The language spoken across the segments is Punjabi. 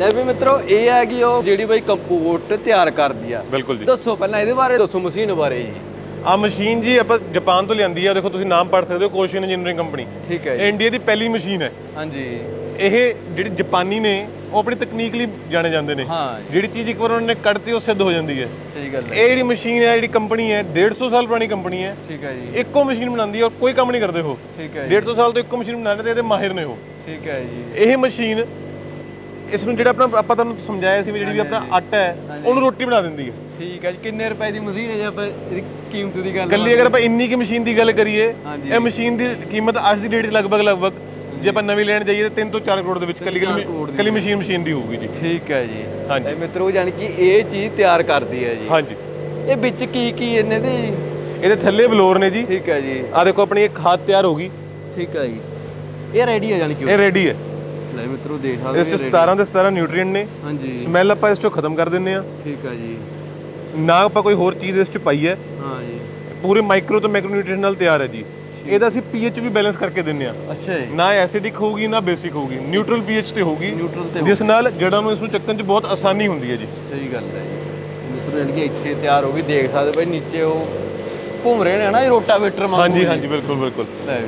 ਲੈ ਵੀ ਮਿੱਤਰੋ ਇਹ ਹੈਗੀ ਉਹ ਜਿਹੜੀ ਬਈ ਕੰਪੋਸਟ ਤਿਆਰ ਕਰਦੀ ਆ। ਬਿਲਕੁਲ ਜੀ। ਦੱਸੋ ਪਹਿਲਾਂ ਇਹਦੇ ਬਾਰੇ ਦੱਸੋ ਮਸ਼ੀਨ ਬਾਰੇ ਜੀ। ਆ ਮਸ਼ੀਨ ਜੀ ਆਪਾਂ ਜਾਪਾਨ ਤੋਂ ਲਿਆਂਦੀ ਆ ਦੇਖੋ ਤੁਸੀਂ ਨਾਮ ਪੜ੍ਹ ਸਕਦੇ ਹੋ ਕੋਸ਼ੀਅਨ ਇੰਜੀਨੀਅਰਿੰਗ ਕੰਪਨੀ। ਠੀਕ ਹੈ ਜੀ। ਇੰਡੀਆ ਦੀ ਪਹਿਲੀ ਮਸ਼ੀਨ ਹੈ। ਹਾਂਜੀ। ਇਹ ਜਿਹੜੀ ਜਾਪਾਨੀ ਨੇ ਉਹ ਆਪਣੀ ਤਕਨੀਕ ਲਈ ਜਾਣੇ ਜਾਂਦੇ ਨੇ। ਹਾਂ। ਜਿਹੜੀ ਚੀਜ਼ ਇੱਕ ਵਾਰ ਉਹਨਾਂ ਨੇ ਕੱਢਤੀ ਉਹ ਸਿੱਧ ਹੋ ਜਾਂਦੀ ਹੈ। ਸਹੀ ਗੱਲ ਹੈ। ਇਹ ਜਿਹੜੀ ਮਸ਼ੀਨ ਹੈ ਜਿਹੜੀ ਕੰਪਨੀ ਹੈ 150 ਸਾਲ ਪੁਰਾਣੀ ਕੰਪਨੀ ਹੈ। ਠੀਕ ਹੈ ਜੀ। ਇੱਕੋ ਮਸ਼ੀਨ ਬਣਾਉਂਦੀ ਹੈ ਔਰ ਕੋਈ ਕੰਮ ਨਹੀਂ ਕਰਦੇ ਉਹ। ਠੀਕ ਹੈ ਜੀ। 150 ਸਾਲ ਤੋਂ ਇੱਕੋ ਮਸ਼ੀਨ ਬਣਾ ਰਹੇ ਤੇ ਇਹਦੇ ਮਾਹਿਰ ਨੇ ਉਹ। ਠੀਕ ਹੈ ਜੀ। ਇਹ ਮਸ਼ੀਨ ਇਸ ਨੂੰ ਜਿਹੜਾ ਆਪਣਾ ਆਪਾਂ ਤੁਹਾਨੂੰ ਸਮਝਾਇਆ ਸੀ ਵੀ ਜਿਹੜੀ ਵੀ ਆਪਣਾ ਆਟਾ ਹੈ ਉਹਨੂੰ ਰੋਟੀ ਬਣਾ ਦਿੰਦੀ ਹੈ। ਠੀਕ ਹੈ ਜੀ ਕਿੰਨੇ ਰੁਪਏ ਦੀ ਮਸ਼ੀਨ ਹੈ ਜੇ ਆਪਾਂ ਇਹਦੀ ਕੀਮਤ ਦੀ ਗੱਲ ਕੱਲੀ ਅਗਰ ਆਪਾਂ ਇੰਨੀ ਕੀ ਮਸ਼ੀਨ ਦੀ ਗੱਲ ਕਰੀਏ। ਇਹ ਮਸ਼ੀਨ ਦੀ ਕੀਮਤ ਅੱਜ ਦੀ ਡੇਟ 'ਚ ਲਗਭਗ ਲਗਭਗ ਜੇ ਆਪਾਂ ਨਵੀਂ ਲੈਣ ਜਾਈਏ ਤਾਂ 3 ਤੋਂ 4 ਕਰੋੜ ਦੇ ਵਿੱਚ ਕੱਲੀ ਕੱਲੀ ਮਸ਼ੀਨ। ਮਸ਼ੀਨ ਦੀ ਹੋਊਗੀ ਜੀ। ਠੀਕ ਹੈ ਜੀ। ਹਾਂਜੀ। ਮਿੱਤਰੋ ਜਾਨ ਕਿ ਇਹ ਚੀਜ਼ ਤਿਆਰ ਕਰਦੀ ਹੈ ਜੀ। ਹਾਂਜੀ। ਇਹ ਵਿੱਚ ਕੀ ਕੀ ਇਹਨੇ ਦੇ? ਇਹਦੇ ਥੱਲੇ ਬਲੋਰ ਨੇ ਜੀ। ਠੀਕ ਹੈ ਜੀ। ਆ ਦੇਖੋ ਆਪਣੀ ਇਹ ਖਾਦ ਤਿਆਰ ਹੋ ਗਈ। ਠੀਕ ਹੈ ਜੀ। ਇਹ ਰੈਡੀ ਹੈ ਜਾਨ ਕਿ ਇਹ ਰੈਡੀ ਹੈ। ਲੈ ਮਿੱਤਰੋ ਦੇਖ ਇਸ ਸਕਦੇ 'ਚ 17 ਦੇ 17 ਨਿਊਟ੍ਰੀਐਂਟ ਨੇ। ਹਾਂਜੀ। ਸਮੈਲ ਆਪਾਂ ਇਸ 'ਚੋਂ ਖਤਮ ਕਰ ਦਿੰਨੇ ਆ ਠੀਕ ਹੈ ਜੀ। ਨਾ ਆਪਾਂ ਕੋਈ ਹੋਰ ਚੀਜ਼ ਇਸ 'ਚ ਪਾਈ ਹੈ। ਹਾਂ ਜੀ। ਪੂਰੇ ਮਾਈਕਰੋ ਤੋਂ ਮੈਕਰੋ ਨਿਊਟ੍ਰੀਐਂਟ ਨਾਲ ਤਿਆਰ ਹੈ ਜੀ। ਇਹਦਾ ਅਸੀਂ ਪੀਐਚ ਵੀ ਬੈਲੈਂਸ ਕਰਕੇ ਦਿੰਨੇ ਆ ਅੱਛਾ ਜੀ। ਨਾ ਐਸਿਡਿਕ ਹੋਊਗੀ ਨਾ ਬੇਸਿਕ ਹੋਊਗੀ। ਨਿਊਟਰਲ ਪੀਐਚ ਤੇ ਹੋਊਗੀ। ਨਿਊਟਰਲ ਤੇ ਜਿਸ ਨਾਲ ਜੜਾਂ ਨੂੰ ਇਸ ਨੂੰ ਚੱਕਣ 'ਚ ਬਹੁਤ ਆਸਾਨੀ ਹੁੰਦੀ ਹੈ ਜੀ। ਸਹੀ ਗੱਲ ਹੈ ਜੀ। ਜਾਨ ਕਿ ਇੱਥੇ ਤਿਆਰ ਹੋ ਗਈ ਦੇਖ ਸਕਦੇ ਬਈ ਨੀਚੇ ਉਹ ਘੁੰਮ ਰਹੇ ਨੇ ਨਾ ਇਹ ਰੋਟਾਵੇਟਰ ਵਾਂਗੂ ਹਾਂਜੀ ਹਾਂਜੀ ਬਿਲਕੁਲ ਬਿਲਕੁਲ। ਲੈ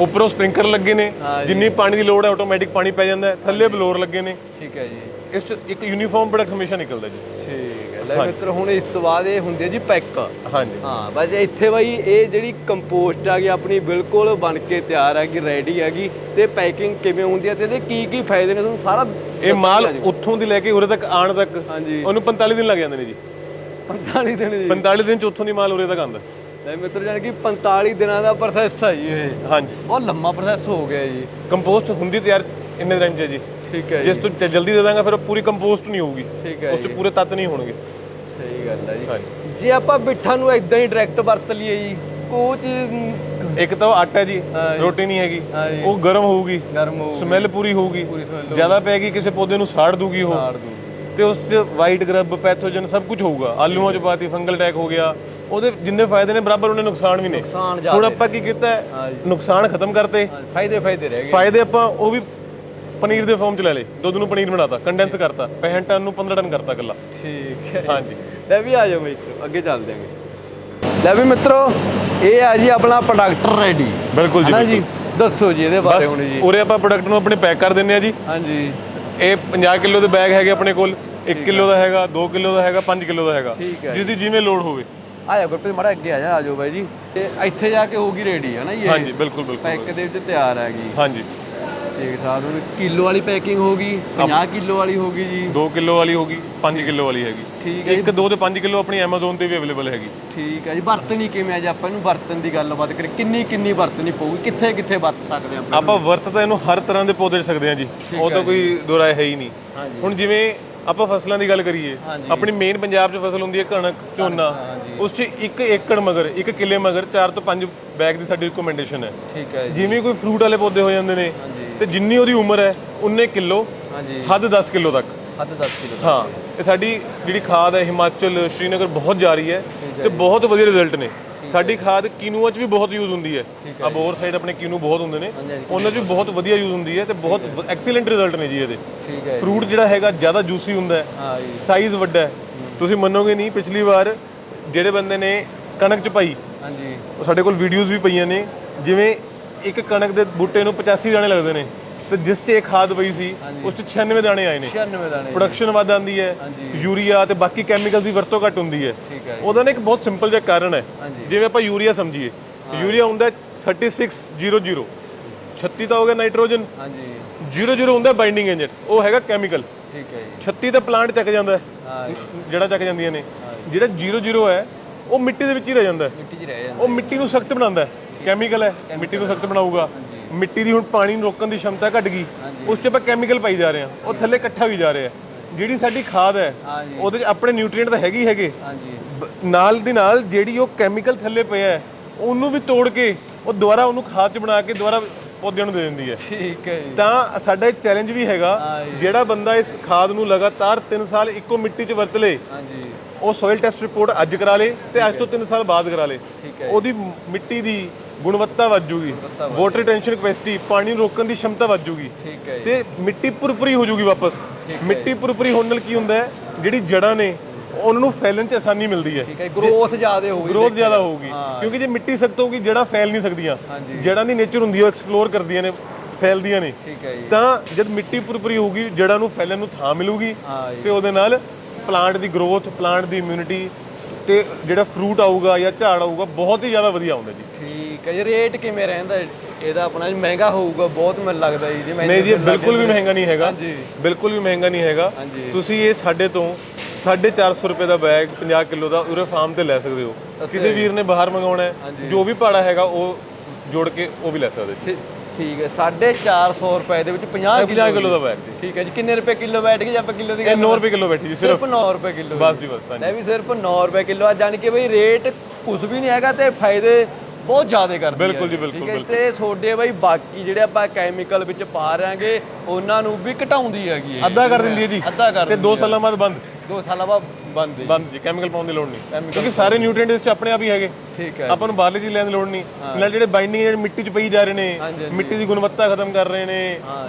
ਉੱਪਰੋਂ ਸਪ੍ਰਿੰਕਲਰ ਲੱਗੇ ਨੇ। ਜਿੰਨੀ ਪਾਣੀ ਦੀ ਲੋੜ ਹੈ ਆਟੋਮੈਟਿਕ ਪਾਣੀ ਪੈ ਜਾਂਦਾ ਹੈ ਥੱਲੇ ਬਲੋਰ ਲੱਗੇ ਨੇ। ਠੀਕ ਹੈ ਜੀ। ਇਸ 'ਚ ਇੱਕ ਯੂਨੀਫਾਰਮ ਪ੍ਰੋਡਕਟ ਹਮੇਸ਼ਾ ਨਿਕਲਦਾ ਜੀ। ਠੀਕ ਹੈ। ਲੈ ਮਿੱਤਰ ਹੁਣ ਇਸ ਤੋਂ ਬਾਅਦ ਇਹ ਹੁੰਦੇ ਜੀ ਪੈਕ। ਹਾਂਜੀ। ਹਾਂ ਬਸ ਇੱਥੇ ਬਾਈ ਇਹ ਜਿਹੜੀ ਕੰਪੋਸਟ ਆ ਗਈ ਆਪਣੀ ਬਿਲਕੁਲ ਬਣ ਕੇ ਤਿਆਰ ਹੈਗੀ ਰੈਡੀ ਹੈਗੀ ਤੇ ਪੈਕਿੰਗ ਕਿਵੇਂ ਹੁੰਦੀ ਹੈ ਤੇ ਇਹਦੇ ਕੀ ਕੀ ਫਾਇਦੇ ਨੇ ਤੁਹਾਨੂੰ ਸਾਰਾ ਇਹ ਮਾਲ ਉੱਥੋਂ ਦੀ ਲੈ ਕੇ ਉਰੇ ਤੱਕ ਆਉਣ ਤੱਕ ਹਾਂਜੀ। ਉਹਨੂੰ 45 ਦਿਨ ਲੱਗ ਜਾਂਦੇ ਨੇ ਜੀ। 45 ਦਿਨ ਜੀ। 45 ਦਿਨ 'ਚ ਉੱਥੋਂ ਦੀ ਮਾਲ ਉਰੇ ਤੱਕ ਆਉਂਦਾ। ਲੈ ਮਿੱਤਰ ਜਾਨ ਕਿ 45 ਦਿਨਾਂ ਦਾ ਪ੍ਰੋਸੈਸ ਹੈ ਜੀ ਇਹ। ਹਾਂਜੀ। ਬਹੁਤ ਲੰਮਾ ਪ੍ਰੋਸੈਸ ਹੋ ਗਿਆ ਜੀ। ਕੰਪੋਸਟ ਹੁੰਦੀ ਤਿਆਰ ਇੰਨੇ ਦਿਨ 'ਚ ਜੀ। ਠੀਕ ਹੈ ਜੀ ਜਿਸ ਤੋਂ ਜਲਦੀ ਦੇ ਦਾਂਗਾ ਫਿਰ ਉਹ ਪੂਰੀ ਕੰਪੋਸਟ ਨਹੀਂ ਹੋਊਗੀ। ਠੀਕ ਹੈ ਉਸ 'ਚ ਪੂਰੇ ਤੱਤ ਨਹੀਂ ਹੋਣਗੇ। ਸਹੀ ਗੱਲ ਹੈ ਜੀ। ਹਾਂਜੀ। ਜੇ ਆਪਾਂ ਬਿੱਠਾ ਨੂੰ ਇਦਾਂ ਹੀ ਡਾਇਰੈਕਟ ਵਰਤ ਲਈਏ ਜੀ ਚੀਜ਼ ਇੱਕ ਤਾਂ ਉਹ ਆਟਾ ਜੀ। ਰੋਟੀ ਨਹੀਂ ਹੈਗੀ। ਉਹ ਗਰਮ ਹੋਊਗੀ। ਨਰਮ ਹੋ ਸਮੈਲ ਪੂਰੀ ਹੋਊਗੀ। ਜ਼ਿਆਦਾ ਪੈਗੀ ਕਿਸੇ ਪੌਦੇ ਨੂੰ ਸਾੜ ਦੂਗੀ ਉਹ। ਸਾੜ ਦੂਗੀ ਤੇ ਉਸ 'ਚ ਵਾਈਟ ਗਰਬ ਪੈਥੋਜਨ ਸਭ ਕੁਝ ਹੋਊਗਾ। ਆਲੂਆਂ 'ਚ ਪਾਤੀ ਫੰਗਲ ਅਟੈਕ ਹੋ ਗਿਆ। ਉਹਦੇ ਜਿੰਨੇ ਫਾਇਦੇ ਨੇ ਬਰਾਬਰ ਉਹਨੇ ਨੁਕਸਾਨ ਵੀ ਨੇ। ਨੁਕਸਾਨ ਹੁਣ ਆਪਾਂ ਕੀ ਕੀਤਾ ਹੈ? ਨੁਕਸਾਨ ਖਤਮ ਕਰਤੇ। ਫਾਇਦੇ ਫਾਇਦੇ ਰਹਿ ਗਏ। ਫਾਇਦੇ ਆਪਾਂ ਉਹ ਵੀ ਪਨੀਰ ਦੇ ਫਾਰਮ 'ਚ ਲੈ ਲਏ। ਦੁੱਧ ਨੂੰ ਪਨੀਰ ਬਣਾਤਾ ਕੰਡੈਂਸ ਕਰਤਾ 65 ਟਨ ਨੂੰ 15 ਟਨ ਕਰਤਾ ਇਕੱਲਾ। ਠੀਕ ਹੈ। ਹਾਂਜੀ। ਲੈ ਵੀ ਆ ਜਾਓ ਮਿੱਤਰੋ ਅੱਗੇ ਚੱਲਦੇ ਆਂਗੇ ਲੈ ਵੀ ਮਿੱਤਰੋ ਇਹ ਆ ਜੀ ਆਪਣਾ ਪ੍ਰੋਡਕਟ ਰੈਡੀ ਬਿਲਕੁਲ ਜੀ ਹਨਾ ਜੀ? ਦੱਸੋ ਜੀ ਇਹਦੇ ਬਾਰੇ ਹੁਣ ਜੀ। ਉਰੇ ਆਪਾਂ ਪ੍ਰੋਡਕਟ ਨੂੰ ਆਪਣੇ ਪੈਕ ਕਰ ਦਿੰਨੇ ਆ ਜੀ। ਹਾਂਜੀ। ਇਹ 50 ਕਿਲੋ ਦੇ ਬੈਗ ਹੈਗੇ ਆਪਣੇ ਕੋਲ 1 ਕਿਲੋ ਦਾ ਹੈਗਾ 2 ਕਿਲੋ ਦਾ ਹੈਗਾ 5 ਕਿਲੋ ਦਾ ਹੈਗਾ। ਠੀਕ ਹੈ। ਜਿਹਦੀ ਜਿਵੇਂ ਲੋਡ ਹੋਵੇ। ਆ ਜਾ ਗੁਰਪ੍ਰੀਤ ਮਾੜਾ ਅੱਗੇ ਆ ਜਾ ਆ ਜਾਓ ਬਾਈ ਜੀ। ਤੇ ਇੱਥੇ ਜਾ ਕੇ ਹੋਊਗੀ ਰੈਡੀ ਹੈ ਨਾ ਜੀ ਹਾਂਜੀ ਬਿਲਕੁਲ ਬਿਲਕੁਲ ਪੈਕ ਦੇ ਵਿੱਚ ਤਿਆਰ ਹੈਗੀ। ਹਾਂਜੀ। ਦੇਖ ਸਕਦੇ ਹੋ ਕਿਲੋ ਵਾਲੀ ਪੈਕਿੰਗ ਹੋਗੀ 50 ਕਿਲੋ ਵਾਲੀ ਹੋਗੀ ਜੀ। 2 ਕਿਲੋ ਵਾਲੀ ਹੋਗੀ 5 ਕਿਲੋ ਵਾਲੀ ਹੈਗੀ। ਠੀਕ ਹੈ ਇੱਕ 2 ਤੇ 5 ਕਿਲੋ ਆਪਣੀ Amazon ਤੇ ਵੀ ਅਵੇਲੇਬਲ ਹੈਗੀ। ਠੀਕ ਹੈ ਜੀ ਵਰਤਣੀ ਕਿਵੇਂ ਆ ਜੀ ਆਪਾਂ ਇਹਨੂੰ? ਵਰਤਨ ਦੀ ਗੱਲਬਾਤ ਕਰੀ ਕਿੰਨੀ ਕਿੰਨੀ ਵਰਤਣੀ ਪਊਗੀ? ਕਿੱਥੇ ਕਿੱਥੇ ਵਰਤ ਸਕਦੇ ਆਪਾਂ ਆਪਾਂ ਵਰਤ ਤਾਂ ਇਹਨੂੰ ਹਰ ਤਰ੍ਹਾਂ ਦੇ ਪੌਦੇ ਸਕਦੇ ਹਾਂ ਜੀ। ਉਹ ਤਾਂ ਕੋਈ ਦੁਰਾਏ ਹੈ ਹੀ ਨਹੀਂ। ਹਾਂਜੀ। ਹੁਣ ਜਿਵੇਂ ਆਪਾਂ ਫਸਲਾਂ ਦੀ ਗੱਲ ਕਰੀਏ। ਆਪਣੀ ਮੇਨ ਪੰਜਾਬ 'ਚ ਫਸਲ ਹੁੰਦੀ ਹੈ ਕਣਕ ਝੋਨਾ। ਉਸ 'ਚ ਇੱਕ ਏਕੜ ਮਗਰ ਇੱਕ ਕਿੱਲੇ ਮਗਰ 4 ਤੋਂ 5 ਬੈਗ ਦੀ ਸਾਡੀ ਰਿਕਮੈਂਡੇਸ਼ਨ ਹੈ। ਠੀਕ ਹੈ ਜੀ। ਜਿਵੇਂ ਕੋਈ ਫਰੂਟ ਵਾਲੇ ਪੌਦੇ ਹੋ ਜਾਂਦੇ ਨੇ ਤੇ ਜਿੰਨੀ ਉਹਦੀ ਉਮਰ ਹੈ ਉਨੇ ਕਿਲੋ ਹਾਂਜੀ। ਹੱਦ 10 ਕਿਲੋ ਤੱਕ। ਹੱਦ 10 ਕਿਲੋ ਹਾਂ ਇਹ ਸਾਡੀ ਜਿਹੜੀ ਖਾਦ ਹੈ ਹਿਮਾਚਲ ਸ਼੍ਰੀਨਗਰ ਬਹੁਤ ਜਾ ਰਹੀ ਹੈ ਤੇ ਬਹੁਤ ਵਧੀਆ ਰਿਜ਼ਲਟ ਨੇ। ਸਾਡੀ ਖਾਦ ਕੀਨੂਆ 'ਚ ਵੀ ਬਹੁਤ ਯੂਜ਼ ਹੁੰਦੀ ਹੈ। ਅਬੋਰ ਸਾਈਡ ਆਪਣੇ ਕੀਨੂ ਬਹੁਤ ਹੁੰਦੇ ਨੇ। ਉਹਨਾਂ 'ਚ ਵੀ ਬਹੁਤ ਵਧੀਆ ਯੂਜ਼ ਹੁੰਦੀ ਹੈ ਤੇ ਬਹੁਤ ਐਕਸੀਲੈਂਟ ਰਿਜ਼ਲਟ ਨੇ ਜੀ ਇਹਦੇ। ਠੀਕ ਹੈ ਫਰੂਟ ਜਿਹੜਾ ਹੈਗਾ ਜ਼ਿਆਦਾ ਜੂਸੀ ਹੁੰਦਾ ਹੈ। ਸਾਈਜ਼ ਵੱਡਾ ਹੈ। ਤੁਸੀਂ ਮੰਨੋਗੇ ਨਹੀਂ ਪਿਛਲੀ ਵਾਰ ਜਿਹੜੇ ਬੰਦੇ ਨੇ ਕਣਕ 'ਚ ਪਾਈ ਹਾਂਜੀ। ਸਾਡੇ ਕੋਲ ਵੀਡੀਓਜ਼ ਵੀ ਪਈਆਂ ਨੇ। ਜਿਵੇਂ ਇੱਕ ਕਣਕ ਦੇ ਬੂਟੇ ਨੂੰ 85 ਦਾਣੇ ਲੱਗਦੇ ਨੇ। ਤੇ ਜਿਸ 'ਚ ਇਹ ਖਾਦ ਪਈ ਸੀ ਉਸ 'ਚ 96 ਦਾਣੇ ਆਏ ਨੇ। 96 ਦਾਣੇ ਪ੍ਰੋਡਕਸ਼ਨ ਵੱਧ ਆਂਦੀ ਹੈ। ਯੂਰੀਆ ਤੇ ਬਾਕੀ ਕੈਮੀਕਲਸ ਦੀ ਵਰਤੋਂ ਘੱਟ ਹੁੰਦੀ ਹੈ। ਉਹਦਾ ਨਾ ਇੱਕ ਬਹੁਤ ਸਿੰਪਲ ਜਿਹਾ ਕਾਰਨ ਹੈ। ਜਿਵੇਂ ਆਪਾਂ ਯੂਰੀਆ ਸਮਝੀਏ ਯੂਰੀਆ ਹੁੰਦਾ ਹੈ 3600 36 ਤਾਂ ਹੋ ਗਿਆ ਨਾਈਟ੍ਰੋਜਨ ਹਾਂਜੀ। 00 ਹੁੰਦਾ ਬਾਈਂਡਿੰਗ ਏਜੰਟ ਉਹ ਹੈਗਾ ਕੈਮੀਕਲ ਠੀਕ ਹੈ ਜੀ। 36 ਤਾਂ ਪਲਾਂਟ ਚੱਕ ਜਾਂਦਾ ਹੈ ਜਿਹੜਾ ਚੱਕ ਜਾਂਦੀਆਂ ਨੇ। ਜਿਹੜਾ 00 ਹੈ ਉਹ ਮਿੱਟੀ ਦੇ ਵਿੱਚ ਹੀ ਰਹਿ ਜਾਂਦਾ ਮਿੱਟੀ 'ਚ ਰਹਿ ਜਾਂਦਾ ਉਹ ਮਿੱਟੀ ਨੂੰ ਸਖਤ ਬਣਾਉਂਦਾ ਹੈ। ਕੈਮੀਕਲ ਹੈ। ਮਿੱਟੀ ਨੂੰ ਸਖਤ ਬਣਾਊਗਾ। ਮਿੱਟੀ ਦੀ ਹੁਣ ਪਾਣੀ ਨੂੰ ਰੋਕਣ ਦੀ ਸ਼ਮਤਾ ਘਟ ਗਈ ਉਸ 'ਚ ਆਪਾਂ ਕੈਮੀਕਲ ਪਾਈ ਜਾ ਰਹੇ ਹਾਂ। ਉਹ ਥੱਲੇ ਇਕੱਠਾ ਵੀ ਜਾ ਰਿਹਾ। ਜਿਹੜੀ ਸਾਡੀ ਖਾਦ ਹੈ ਉਹਦੇ 'ਚ ਆਪਣੇ ਨਿਊਟ੍ਰੀਐਂਟ ਤਾਂ ਹੈਗੇ ਹੀ ਹੈਗੇ। ਨਾਲ ਦੀ ਨਾਲ ਜਿਹੜੀ ਉਹ ਕੈਮੀਕਲ ਥੱਲੇ ਪਿਆ ਹੈ ਉਹਨੂੰ ਵੀ ਤੋੜ ਕੇ ਉਹ ਦੁਬਾਰਾ ਉਹਨੂੰ ਖਾਦ 'ਚ ਬਣਾ ਕੇ ਦੁਬਾਰਾ ਪੌਦਿਆਂ ਨੂੰ ਦੇ ਦਿੰਦੀ ਹੈ। ਠੀਕ ਹੈ ਜੀ। ਤਾਂ ਸਾਡਾ ਇੱਕ ਚੈਲੰਜ ਵੀ ਹੈਗਾ। ਜਿਹੜਾ ਬੰਦਾ ਇਸ ਖਾਦ ਨੂੰ ਲਗਾਤਾਰ 3 ਸਾਲ ਇੱਕੋ ਮਿੱਟੀ 'ਚ ਵਰਤ ਲੇ ਹਾਂਜੀ। ਉਹ ਸੋਇਲ ਟੈਸਟ ਰਿਪੋਰਟ ਅੱਜ ਕਰਾ ਲੇ ਤੇ ਅੱਜ ਤੋਂ 3 ਸਾਲ ਬਾਅਦ ਕਰਾ ਲੇ। ਠੀਕ ਹੈ ਉਹਦੀ ਮਿੱਟੀ ਦੀ ਗੁਣਵੱਤਾ ਵੱਧ ਜੂਗੀ ਵਾਟਰ ਰਿਟੈਂਸ਼ਨ ਕਪੈਸਿਟੀ ਪਾਣੀ ਨੂੰ ਰੋਕਣ ਦੀ ਸ਼ਮਤਾ ਵੱਧ ਜੂਗੀ ਠੀਕ ਹੈ ਜੀ। ਤੇ ਮਿੱਟੀ ਪੁਰਪਰੀ ਹੋ ਜੂਗੀ ਵਾਪਸ। ਮਿੱਟੀ ਪੁਰਪਰੀ ਹੋਣ ਨਾਲ ਕੀ ਹੁੰਦਾ ਹੈ? ਜਿਹੜੀ ਜੜਾਂ ਨੇ ਉਹਨਾਂ ਨੂੰ ਫੈਲਣ 'ਚ ਆਸਾਨੀ ਮਿਲਦੀ ਹੈ। ਠੀਕ ਹੈ ਗਰੋਥ ਜ਼ਿਆਦਾ ਹੋਊਗੀ ਗਰੋਥ ਜ਼ਿਆਦਾ ਹੋਊਗੀ। ਕਿਉਂਕਿ ਜੇ ਮਿੱਟੀ ਸਖਤ ਹੋਊਗੀ ਜੜਾਂ ਫੈਲ ਨਹੀਂ ਸਕਦੀਆਂ। ਜੜਾਂ ਦੀ ਨੇਚਰ ਹੁੰਦੀ ਹੈ ਉਹ ਐਕਸਪਲੋਰ ਕਰਦੀਆਂ ਨੇ ਫੈਲਦੀਆਂ ਨੇ। ਠੀਕ ਹੈ ਜੀ। ਤਾਂ ਜਦ ਮਿੱਟੀ ਪੁਰਪਰੀ ਹੋਊਗੀ ਜੜਾਂ ਨੂੰ ਫੈਲਣ ਨੂੰ ਥਾਂ ਮਿਲੂਗੀ। ਹਾਂ ਜੀ। ਤੇ ਉਹਦੇ ਨਾਲ ਪਲਾਂਟ ਦੀ ਗਰੋਥ ਪਲਾਂਟ ਦੀ ਇਮਿਊਨਿਟੀ ਤੇ ਜਿਹੜਾ ਫਰੂਟ ਆਊਗਾ ਜਾਂ ਝਾੜ ਆਊਗਾ ਬਹੁਤ ਹੀ ਜ਼ਿਆਦਾ ਵਧੀਆ ਆਉਂਦਾ ਜੀ। ਠੀਕ ਹੈ ਜੀ ਰੇਟ ਕਿਵੇਂ ਰਹਿੰਦਾ ਇਹਦਾ ਆਪਣਾ ਜੀ ਮਹਿੰਗਾ ਹੋਊਗਾ ਬਹੁਤ ਮੈਨੂੰ ਲੱਗਦਾ ਜੀ ਜਿਵੇਂ ਨਹੀਂ ਜੀ ਇਹ ਬਿਲਕੁਲ ਵੀ ਮਹਿੰਗਾ ਨਹੀਂ ਹੈਗਾ। ਹਾਂਜੀ। ਬਿਲਕੁਲ ਵੀ ਮਹਿੰਗਾ ਨਹੀਂ ਹੈਗਾ। ਹਾਂਜੀ। ਤੁਸੀਂ ਇਹ ਸਾਡੇ ਤੋਂ 450 ਰੁਪਏ ਦਾ ਬੈਗ 50 ਕਿਲੋ ਦਾ ਉਰੇ ਫਾਰਮ ਤੇ ਲੈ ਸਕਦੇ ਹੋ। ਕਿਸੇ ਵੀਰ ਨੇ ਬਾਹਰ ਮੰਗਾਉਣਾ ਹੈ ਜੋ ਵੀ ਭਾੜਾ ਹੈਗਾ ਉਹ ਜੋੜ ਕੇ ਉਹ ਵੀ ਲੈ ਸਕਦੇ ਜੀ ਠੀ- ਠੀਕ ਹੈ 450 ਰੁਪਏ ਦੇ ਵਿੱਚ 50 50 ਕਿਲੋ ਦਾ ਬੈਗ ਠੀਕ ਹੈ ਜੀ ਕਿੰਨੇ ਰੁਪਏ ਕਿਲੋ ਬੈਠ ਗਏ ਜਾਂ ਆਪਾਂ ਕਿਲੋ ਦੀ ਇਹ 9 ਰੁਪਏ ਕਿਲੋ ਬੈਠੀ ਜੀ ਸਿਰਫ। ਸਿਰਫ 9 ਰੁਪਏ ਕਿਲੋ ਬਸ ਜੀ ਬਸ ਹਾਂਜੀ ਲੈ ਵੀ ਸਿਰਫ 9 ਰੁਪਏ ਕਿਲੋ ਆ ਜਾਣੀ ਕਿ ਬਈ ਰੇਟ ਕੁਝ ਵੀ ਨਹੀਂ ਹੈਗਾ ਤੇ ਫਾਇਦੇ ਬਹੁਤ ਜ਼ਿਆਦਾ ਕਰਦੀ ਹੈ ਬਿਲਕੁਲ ਜੀ, ਬਿਲਕੁਲ, ਹੈ ਤੇ ਛੋਡੇ ਬਈ ਬਾਕੀ ਜਿਹੜੇ ਆਪਾਂ ਕੈਮੀਕਲ ਵਿੱਚ ਪਾ ਰਾਂਗੇ ਉਹਨਾਂ ਨੂੰ ਵੀ ਘਟਾਉਂਦੀ ਹੈਗੀ ਇਹ। ਅੱਧਾ ਕਰ ਦਿੰਦੀ ਹੈ ਜੀ। ਅੱਧਾ ਕਰ ਤੇ 2 ਸਾਲਾਂ ਬਾਅਦ ਬੰਦ। ਦੋ ਸਾਲਾਂ ਬਾਅਦ ਬੰਦ ਜੀ ਬੰਦ ਜੀ ਕੈਮੀਕਲ ਪਾਉਣ ਦੀ ਲੋੜ ਨਹੀਂ। ਕਿਉਂਕਿ ਸਾਰੇ ਨਿਊਟ੍ਰੀਐਂਟ ਇਸ ਚ ਆਪਣੇ ਆਪ ਹੀ ਹੈਗੇ। ਠੀਕ ਹੈ ਆਪਾਂ ਨੂੰ ਬਾਹਰਲੀ ਚੀਜ਼ ਲੈਣ ਦੀ ਲੋੜ ਨਹੀਂ। ਨਾਲ ਜਿਹੜੇ ਬਾਈਂਡਿੰਗ ਜਿਹੜੇ ਮਿੱਟੀ 'ਚ ਪਈ ਜਾ ਰਹੇ ਨੇ ਮਿੱਟੀ ਦੀ ਗੁਣਵੱਤਾ ਖਤਮ ਕਰ ਰਹੇ ਨੇ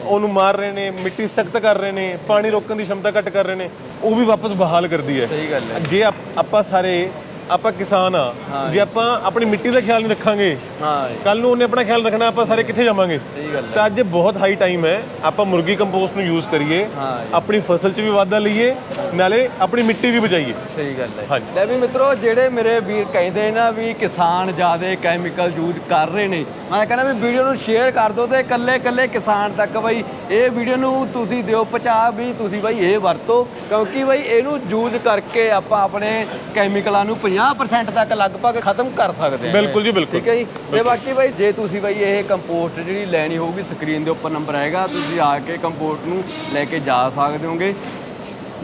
ਉਹਨੂੰ ਮਾਰ ਰਹੇ ਨੇ ਮਿੱਟੀ ਸਖਤ ਕਰ ਰਹੇ ਨੇ ਪਾਣੀ ਰੋਕਣ ਦੀ ਸ਼ਮਤਾ ਘੱਟ ਕਰ ਰਹੇ ਨੇ ਉਹ ਵੀ ਵਾਪਸ ਬਹਾਲ ਕਰਦੀ ਹੈ। ਸਹੀ ਗੱਲ ਹੈ। ਜੇ ਆਪਾਂ ਸਾਰੇ ਆਪਾਂ ਕਿਸਾਨ ਆ ਜੇ ਆਪਾਂ ਆਪਣੀ ਮਿੱਟੀ ਦਾ ਖਿਆਲ ਨਹੀਂ ਰੱਖਾਂਗੇ ਹਾਂ ਕੱਲ ਨੂੰ ਉਹਨੇ ਆਪਣਾ ਖਿਆਲ ਰੱਖਣਾ ਆਪਾਂ ਸਾਰੇ ਕਿੱਥੇ ਜਾਵਾਂਗੇ? ਸਹੀ ਗੱਲ ਹੈ। ਤਾਂ ਅੱਜ ਬਹੁਤ ਹਾਈ ਟਾਈਮ ਹੈ ਆਪਾਂ ਮੁਰਗੀ ਕੰਪੋਸਟ ਨੂੰ ਯੂਜ਼ ਕਰੀਏ ਆਪਣੀ ਫਸਲ 'ਚ ਵੀ ਵਾਧਾ ਲਈਏ ਨਾਲੇ ਆਪਣੀ ਮਿੱਟੀ ਵੀ ਬਚਾਈਏ। ਸਹੀ ਗੱਲ ਹੈ। ਲੈ ਵੀ ਮਿੱਤਰੋ ਜਿਹੜੇ ਮੇਰੇ ਵੀਰ ਕਹਿੰਦੇ ਨਾ ਵੀ ਕਿਸਾਨ ਜ਼ਿਆਦਾ ਕੈਮੀਕਲ ਯੂਜ਼ ਕਰ ਰਹੇ ਨੇ ਮੈਂ ਕਹਿੰਦਾ ਵੀ ਵੀਡੀਓ ਨੂੰ ਸ਼ੇਅਰ ਕਰ ਦਿਓ ਤੇ ਇਕੱਲੇ ਇਕੱਲੇ ਕਿਸਾਨ ਤੱਕ ਬਈ ਇਹ ਵੀਡੀਓ ਨੂੰ ਤੁਸੀਂ ਦਿਓ ਪਹੁੰਚਾ ਵੀ ਤੁਸੀਂ ਬਈ ਇਹ ਵਰਤੋ ਕਿਉਂਕਿ ਬਈ ਇਹਨੂੰ ਯੂਜ਼ ਕਰਕੇ ਆਪਾਂ ਆਪਣੇ ਕੈਮੀਕਲਾਂ ਨੂੰ 50% ਤੱਕ ਲਗਭਗ ਖਤਮ ਕਰ ਸਕਦੇ ਹਾਂ। ਬਿਲਕੁਲ ਜੀ ਬਿਲਕੁਲ। ਠੀਕ ਹੈ ਜੀ? ਤੇ ਬਾਕੀ ਬਾਈ ਜੇ ਤੁਸੀਂ ਬਾਈ ਇਹ ਕੰਪੋਸਟ ਜਿਹੜੀ ਲੈਣੀ ਹੋਊਗੀ ਸਕਰੀਨ ਦੇ ਉੱਪਰ ਨੰਬਰ ਹੈਗਾ ਤੁਸੀਂ ਆ ਕੇ ਕੰਪੋਸਟ ਨੂੰ ਲੈ ਕੇ ਜਾ ਸਕਦੇ ਹੋਗੇ।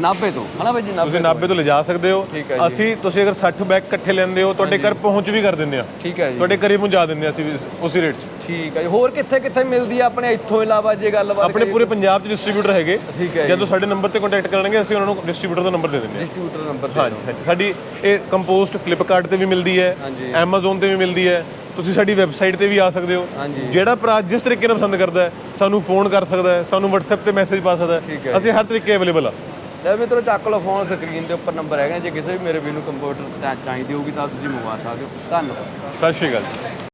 90 ਤੋਂ ਹਨਾ ਬਾਈ ਜੀ 90 ਤੁਸੀਂ 90 ਤੋਂ ਲਿਜਾ ਸਕਦੇ ਹੋ। ਠੀਕ ਹੈ ਅਸੀਂ ਤੁਸੀਂ ਅਗਰ 60 ਬੈਗ ਇਕੱਠੇ ਲੈਂਦੇ ਹੋ ਤੁਹਾਡੇ ਘਰ ਪਹੁੰਚ ਵੀ ਕਰ ਦਿੰਦੇ ਆ। ਠੀਕ ਹੈ ਜੀ। ਤੁਹਾਡੇ ਘਰੇ ਪਹੁੰਚਾ ਦਿੰਦੇ ਆ ਅਸੀਂ ਵੀ ਉਸੇ ਰੇਟ 'ਚ। ਠੀਕ ਹੈ ਜੀ। ਹੋਰ ਕਿੱਥੇ ਕਿੱਥੇ ਮਿਲਦੀ ਆ ਆਪਣੇ ਇੱਥੋਂ ਇਲਾਵਾ ਜੇ ਗੱਲਬਾਤ ਆਪਣੇ ਪੂਰੇ ਪੰਜਾਬ 'ਚ ਡਿਸਟ੍ਰੀਬਿਊਟਰ ਹੈਗੇ। ਠੀਕ ਹੈ ਜਦੋਂ ਸਾਡੇ ਨੰਬਰ ਤੇ ਕੰਟੈਕਟ ਕਰਨਗੇ ਅਸੀਂ ਉਹਨਾਂ ਨੂੰ ਡਿਸਟ੍ਰੀਬਿਊਟਰ ਦਾ ਨੰਬਰ ਦੇ ਦਿੰਦੇ ਡਿਸਟ੍ਰੀਬਿਊਟਰ ਨੰਬਰ ਹਾਂ ਹਾਂਜੀ। ਸਾਡੀ ਇਹ ਕੰਪੋਸਟ ਫਲਿੱਪਕਾਰਟ ਤੇ ਵੀ ਮਿਲਦੀ ਹੈ ਹਾਂਜੀ। Amazon ਤੇ ਵੀ ਮਿਲਦੀ ਹੈ। ਤੁਸੀਂ ਸਾਡੀ ਵੈਬਸਾਈਟ ਤੇ ਵੀ ਆ ਸਕਦੇ ਹੋ। ਹਾਂਜੀ। ਜਿਹੜਾ ਭਰਾ ਜਿਸ ਤਰੀਕੇ ਨਾਲ ਪਸੰਦ ਕਰਦਾ ਹੈ ਸਾਨੂੰ ਫੋਨ ਕਰ ਸਕਦਾ ਹੈ ਸਾਨੂੰ WhatsApp ਤੇ ਮੈਸੇਜ ਪਾ ਸਕਦਾ ਹੈ। ਅਸੀਂ ਹਰ ਤਰੀਕੇ ਅਵੇਲੇਬਲ ਆ। ਲੈ ਮਿੱਤਰੋ ਚੱਕ ਲਓ ਫੋਨ ਸਕਰੀਨ ਦੇ ਉੱਪਰ ਨੰਬਰ ਹੈਗਾ ਜੇ ਕਿਸੇ ਵੀ ਮੇਰੇ ਵੀਰ ਨੂੰ ਕੰਪਿਊਟਰ ਚਾਹੀਦੀ ਹੋਊਗੀ ਤਾਂ ਤੁਸੀਂ ਮੰਗਵਾ ਸਕਦੇ ਹੋ। ਧੰਨਵਾਦ। ਸਤਿ ਸ਼੍ਰੀ ਅਕਾਲ ਜੀ।